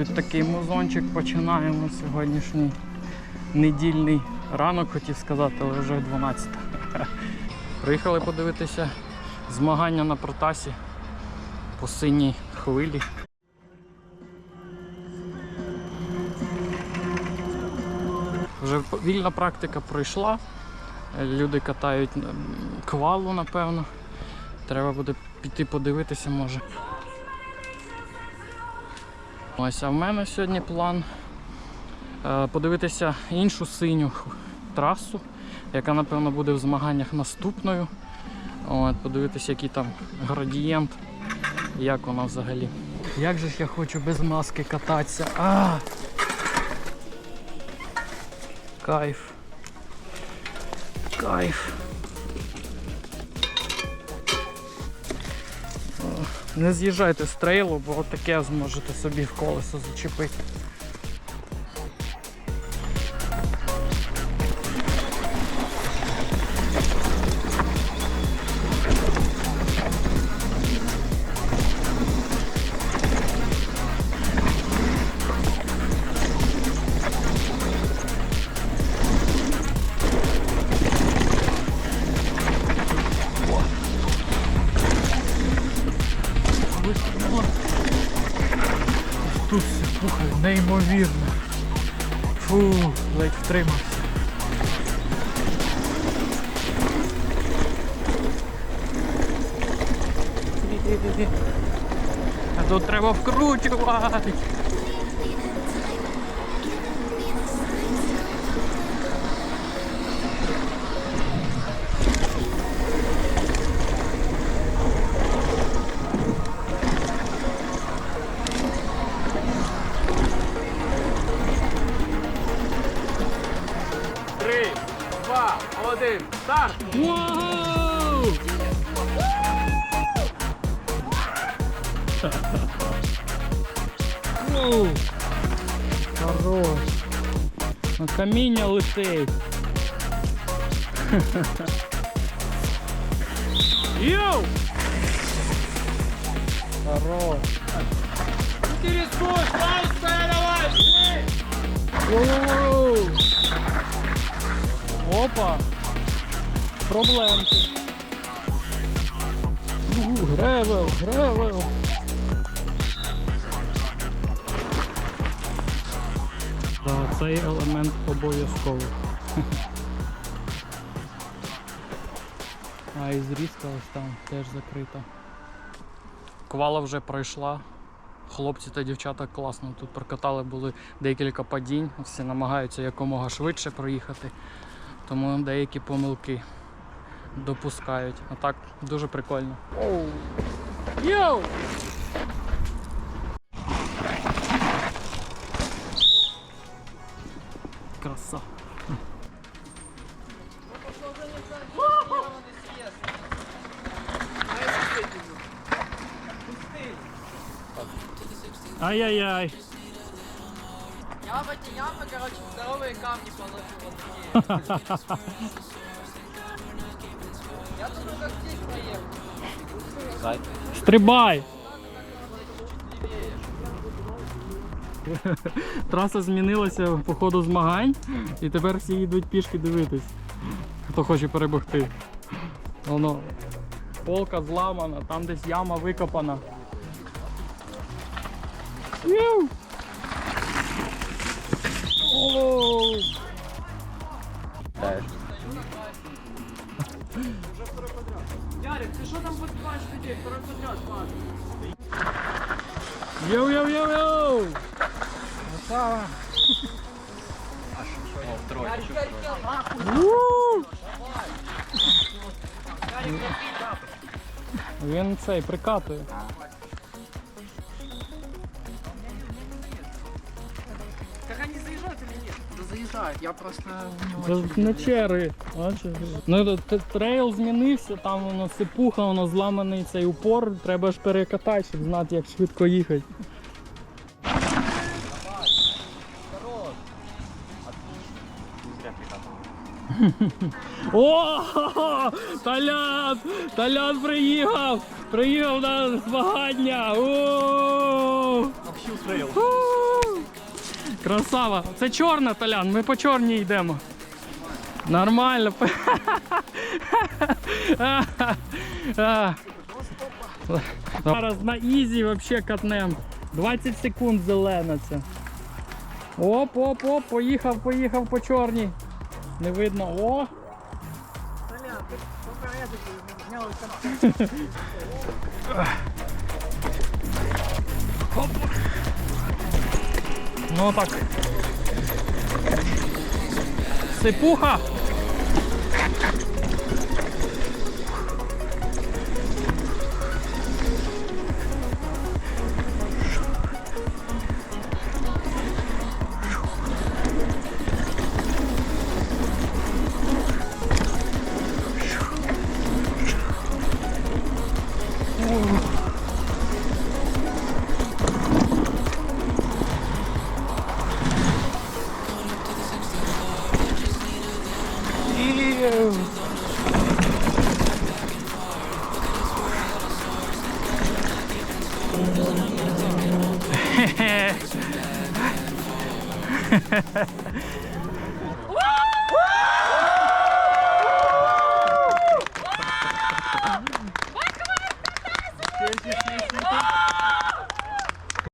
Під такий музончик починаємо сьогоднішній недільний ранок, хотів сказати, але вже 12. Приїхали подивитися змагання на протасі по синій хвилі. Вже вільна практика пройшла. Люди катають квалу, напевно. Треба буде піти подивитися, може. Ось, а в мене сьогодні план е, подивитися іншу синю трасу, яка, напевно, буде в змаганнях наступною. От, подивитися, який там градієнт, як вона взагалі. Як же ж я хочу без маски кататися. А! Кайф. Кайф. Не з'їжджайте з трейлу, бо таке зможете собі в колесо зачепити. Пухає, неймовірно. Фу, ледь втримався. А тут треба вкручувати. Один, старт! Хорош! На каміння летить. Йоу! Хорош! Куст, пальцы давай! Воу! Опа! Проблемки. У, Гревел, гревел. Так, цей елемент обов'язково. А і зрізка ось там теж закрита. Квала вже пройшла. Хлопці та дівчата класно тут прокатали, були декілька падінь, всі намагаються якомога швидше проїхати, тому деякі помилки допускають. А так дуже прикольно. Оу! Йоу! Краса. Ай-яй-яй. Я в эти ямы, короче, здоровые камни положил Стрибай! Траса змінилася по ходу змагань, і тепер всі йдуть пішки дивитись, хто хоче перемогти. Воно полка зламана, там десь яма викопана. Оу! Что там людей? Второй подряд, ладно. Йоу-йоу-йоу-йоу! Красава! Ярик, Він цей прикатує. Заезжают, я просто не Це очень. не черги. Бачиш? Ну, т- трейл змінився, там воно сипуха, воно зламаний цей упор, треба ж перекатати, щоб знати, як швидко їхати. О, Талян! Талян приїхав! Приїхав на змагання! О! О! Красава. Це чорна, Толян, ми по чорній йдемо. Нормально. Зараз на ізі вообще катнем. 20 секунд зелена це. Оп, оп, оп, поїхав, поїхав по чорній. Не видно. О! Оп. No tak. Sypucha! you. Woo! Woo! Woo!